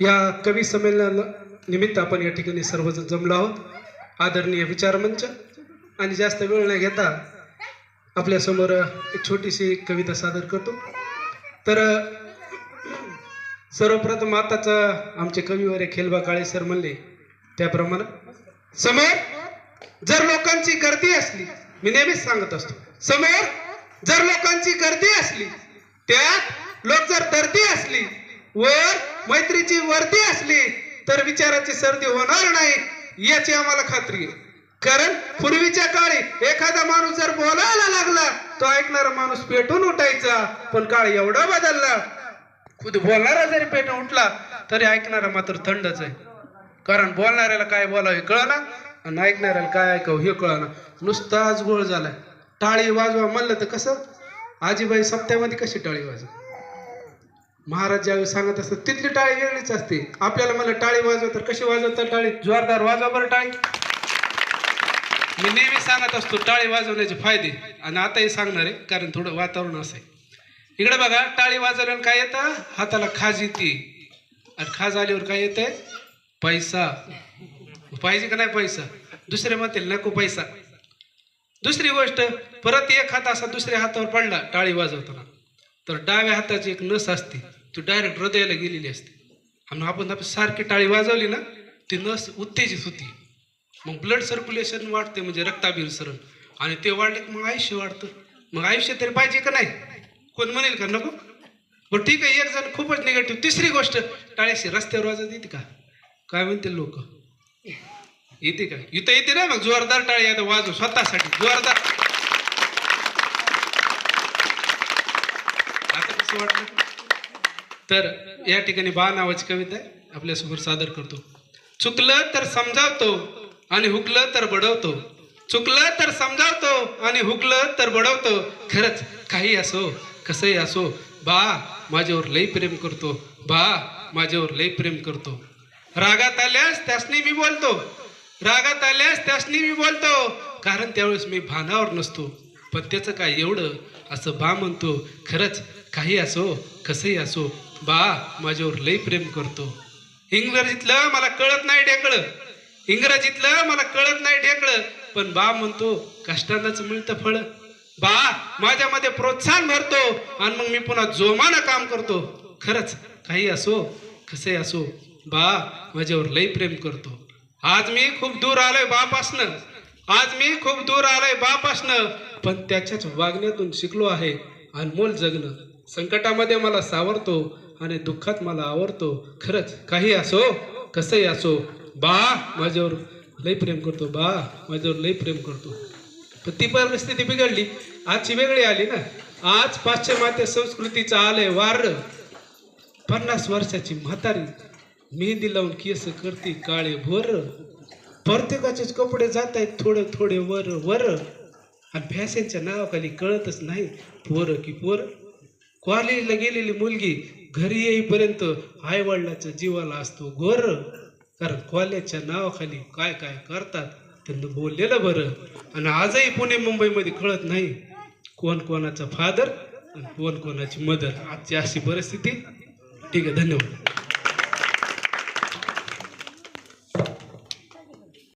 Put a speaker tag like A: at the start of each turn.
A: या कवी संमेलना निमित्त आपण या ठिकाणी सर्वजण जमलो आहोत. आदरणीय विचारमंच. आणि जास्त वेळ न घेता आपल्यासमोर एक छोटीशी कविता सादर करतो. तर सर्वप्रथम आताच आमचे कविवारे खेलबा काळे सर म्हणले त्याप्रमाणे समोर जर लोकांची गर्दी असली मी नेहमीच सांगत असतो समोर जर लोकांची गर्दी असली त्यात लोक जर दर्दी असली वर मैत्रीची वर्दी असली तर विचाराची सर्दी होणार नाही याची आम्हाला खात्री आहे. कारण पूर्वीच्या काळी एखादा माणूस जर बोलायला लागला तो ऐकणारा माणूस पेटून उठायचा पण काळ एवढा बदलला. खुद बोलणारा जरी पेटून उठला तरी ऐकणारा मात्र थंडच आहे. कारण बोलणाऱ्याला काय बोलावं हे कळना आणि ऐकणाऱ्याला काय ऐकावं हे कळना. नुसता आज गोळ झालाय. टाळी वाजवा म्हणलं तर कसं? आजीबाई सप्त्यामध्ये कशी टाळी वाजवा महाराज ज्यावेळी सांगत असतात तिथली टाळी वेगळीच असते. आपल्याला मला टाळी वाजव तर कशी वाजवतात टाळी? जोरदार वाजवा बरं टाळी. मी नेहमी सांगत असतो टाळी वाजवण्याचे फायदे. आणि आताही सांगणार आहे कारण थोडं वातावरण असं आहे. इकडे बघा टाळी वाजवल्यानं काय येतं? हाताला खाज येते. आणि खाज आल्यावर काय येते? पैसा. पाहिजे का नाही पैसा? दुसरे म्हणतील नको पैसा. दुसरी गोष्ट परत एक हात असा दुसऱ्या हातावर पडला टाळी वाजवताना. तर डाव्या हाताची एक नस असते ती डायरेक्ट हृदयाला गेलेली असते. आणि आपण आपण सारखी टाळी वाजवली ना ती नस उत्तेजित होती. मग ब्लड सर्क्युलेशन वाढते म्हणजे रक्ताभिसरण आणि ते वाढले की मग आयुष्य वाढतं. मग आयुष्य तरी पाहिजे का नाही? कोण म्हणेल का नको? बरं ठीक आहे एक जण खूपच निगेटिव्ह तिसरी गोष्ट टाळ्याशी रस्त्यावर वाजत येते का? काय म्हणते लोक? येते का? इथं येते ना मग जोरदार टाळी आता वाजव स्वतःसाठी. जोरदार. आता कसं वाटलं? तर या ठिकाणी बा नावाची कविता आहे. आपल्यासमोर सादर करतो. चुकलं तर समजावतो आणि हुकलं तर बडवतो. चुकलं तर समजावतो आणि हुकलं तर बडवतो. खरंच काही असो कसंही असो बा माझ्यावर लई प्रेम करतो. बा माझ्यावर लई प्रेम करतो. रागात आल्यास त्यासनी मी बोलतो. रागात आल्यास त्यासनी मी बोलतो. कारण त्यावेळेस मी भानावर नसतो. पण त्याचं काय एवढं असं बा म्हणतो? खरंच काही असो कसंही असो बा माझ्यावर लई प्रेम करतो. इंग्रजीतलं मला कळत नाही ढेकळं. इंग्रजीतलं मला कळत नाही ढेकळं. पण बा म्हणतो कष्टानंच मिळतं फळ. बा माझ्यामध्ये प्रोत्साहन भरतो आणि मग मी पुन्हा जोमानं काम करतो. खरंच काही असो कसे असो बा माझ्यावर लई प्रेम करतो. आज मी खूप दूर आलोय बापासनं. आज मी खूप दूर आलोय बापासनं. पण त्याच्याच वागण्यातून शिकलो आहे अनमोल जगणं. संकटामध्ये मला सावरतो आणि दुःखात मला आवडतो खरंच काही असो कसंही असो बा माझ्यावर लई प्रेम करतो बा माझ्यावर लई प्रेम करतो. पण ती परिस्थिती बिघडली. आजची वेगळी आली ना. आज पाश्चिमात्य संस्कृतीचं आलंय वार. पन्नास वर्षाची म्हातारी मेहंदी लावून केस करते काळे भोर. प्रत्येकाचेच कपडे जात आहेत थोडे थोडे वर वर. आणि फॅशनच्या नावाखाली कळतच नाही पोर की पोर. कॉलेजला गेलेली मुलगी घरी येईपर्यंत आई वडिलाच्या जीवाला असतो गोर कारण कॉलेजच्या नावाखाली काय काय करतात त्यांना बोललेलं बरं. आणि आजही पुणे मुंबईमध्ये कळत नाही कोण कोणाचा फादर आणि कोण कोणाची मदर आजची अशी परिस्थिती. ठीक आहे धन्यवाद.